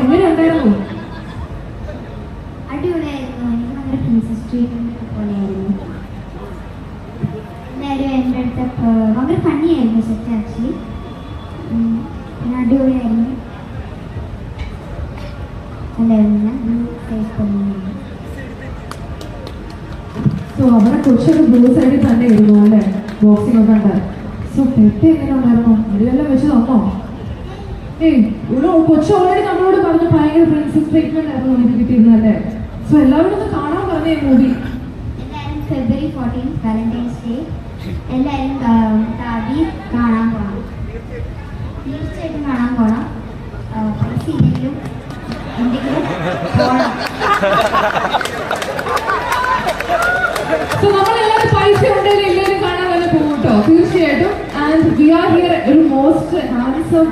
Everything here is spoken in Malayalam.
എങ്ങനെ ഉണ്ടായിരുന്നു അടിപൊളിയായിരുന്നു. എനിക്ക് ഭയങ്കര പ്രിൻസസ് ട്രീറ്റ്മെന്റ് പോലെയായിരുന്നു എല്ലാവരും എന്റെ അടുത്ത് ഭയങ്കര ഫണ്ണിയായിരുന്നു സെറ്റ് ആക്ച്വലി പിന്നെ അടിപൊളിയായിരുന്നു. സേഫ് സോ അവിടെ കൊച്ചൊക്കെ ബ്ലൂ സൈഡിൽ തന്നെ ഇരുന്നു അല്ലേ? ബോക്സിംഗ് ഒക്കെ ഉണ്ട് സോ പെട്ടി എങ്ങനെ ഉണ്ടായിരുന്നു അടിയെല്ലാം വെച്ച് ഇവിടെ കൊച്ചു ഓൾറെഡി നമ്മളോട് പറഞ്ഞു ഭയങ്കര പ്രിൻസസ് ട്രീറ്റ്മെന്റ് ആയിരുന്നു നമുക്ക് അല്ലേ സോ എല്ലാവരും ഒന്ന് കാണാൻ പറഞ്ഞേ movie February fourteen Valentine's Day എല്ലാവരും താടി കാണാൻ പോകണം തീർച്ചയായിട്ടും കാണാൻ പോകണം പൈസ ഇല്ലെങ്കിലും എന്തെങ്കിലും സോ നമ്മളെല്ലാവരും പൈസ കാണാൻ തന്നെ പോകും കേട്ടോ തീർച്ചയായിട്ടും. ആൻഡ് വി ആർ ഹിയർ ഒരു മോസ്റ്റ് ഹാൻസം